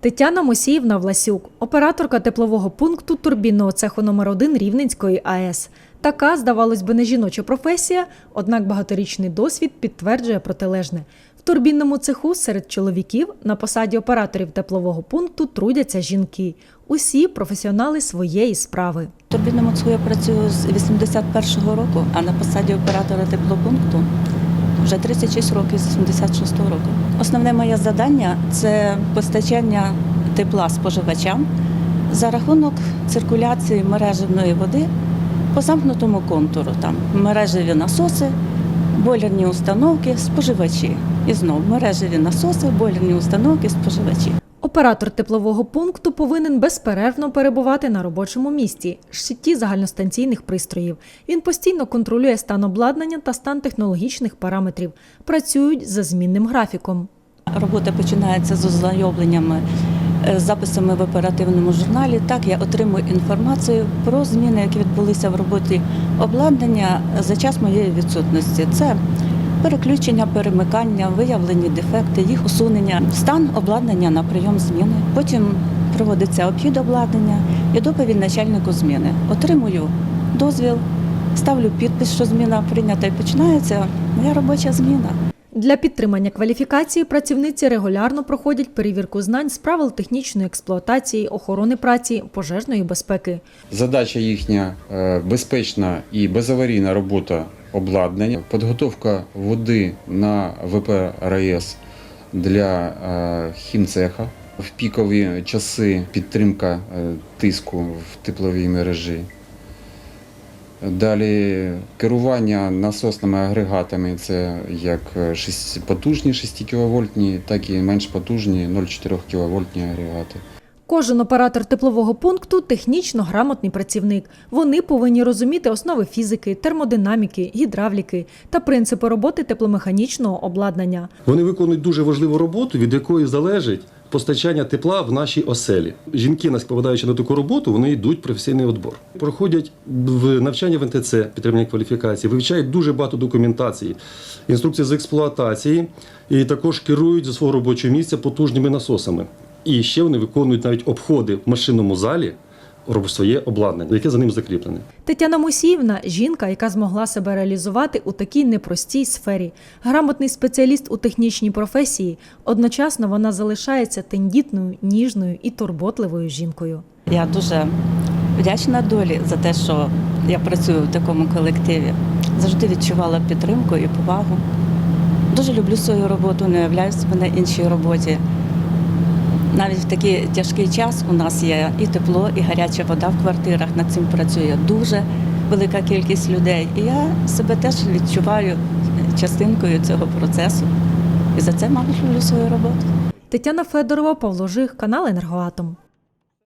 Тетяна Мосіївна Власюк, операторка теплового пункту турбінного цеху номер 1 Рівненської АЕС. Така, здавалось би, не жіноча професія, однак багаторічний досвід підтверджує протилежне. В турбінному цеху серед чоловіків на посаді операторів теплового пункту трудяться жінки. Усі професіонали своєї справи. В турбінному цеху я працюю з 81-го року, а на посаді оператора теплопункту вже 36 років з 86-го року. Основне моє завдання це постачання тепла споживачам за рахунок циркуляції мережевної води по замкнутому контуру. Там мережеві насоси, бойлерні установки, споживачі. І знову мережеві насоси, бойлерні установки, споживачі. Оператор теплового пункту повинен безперервно перебувати на робочому місці, щиті загальностанційних пристроїв. Він постійно контролює стан обладнання та стан технологічних параметрів. Працюють за змінним графіком. Робота починається з ознайомленнями е, записами в оперативному журналі. Так я отримую інформацію про зміни, які відбулися в роботі обладнання за час моєї відсутності. Це переключення, перемикання, виявлені дефекти, їх усунення, стан обладнання на прийом зміни. Потім проводиться обхід обладнання і доповідь начальнику зміни. Отримую дозвіл, ставлю підпис, що зміна прийнята, і починається моя робоча зміна. Для підтримання кваліфікації працівниці регулярно проходять перевірку знань з правил технічної експлуатації, охорони праці, пожежної безпеки. Задача їхня е, безпечна і безаварійна робота обладнання, підготовка води на ВП РАЕС для е, хімцеха. В пікові часи підтримка е, тиску в тепловій мережі. Далі керування насосними агрегатами це як потужні 6 кВт, так і менш потужні 0,4 кВт агрегати. Кожен оператор теплового пункту технічно грамотний працівник. Вони повинні розуміти основи фізики, термодинаміки, гідравліки та принципи роботи тепломеханічного обладнання. Вони виконують дуже важливу роботу, від якої залежить постачання тепла в нашій оселі. Жінки, нас попадаючи на таку роботу, вони йдуть в професійний відбор. Проходять в навчання в НТЦ, підтримання кваліфікації, вивчають дуже багато документації, інструкції з експлуатації і також керують за свого робочого місця потужними насосами. І ще вони виконують навіть обходи в машинному залі роб- своє обладнання, яке за ним закріплене. Тетяна Мусіївна жінка, яка змогла себе реалізувати у такій непростій сфері. Грамотний спеціаліст у технічній професії. Одночасно вона залишається тендітною, ніжною і турботливою жінкою. Я дуже вдячна долі за те, що я працюю в такому колективі. Завжди відчувала підтримку і повагу. Дуже люблю свою роботу, не уявляю себе на іншій роботі. Навіть в такий тяжкий час у нас є і тепло, і гаряча вода в квартирах. Над цим працює дуже велика кількість людей. І я себе теж відчуваю частинкою цього процесу. І за це, мабуть, люблю свою роботу. Тетяна Федорова, Павло Жих, канал Енергоатом.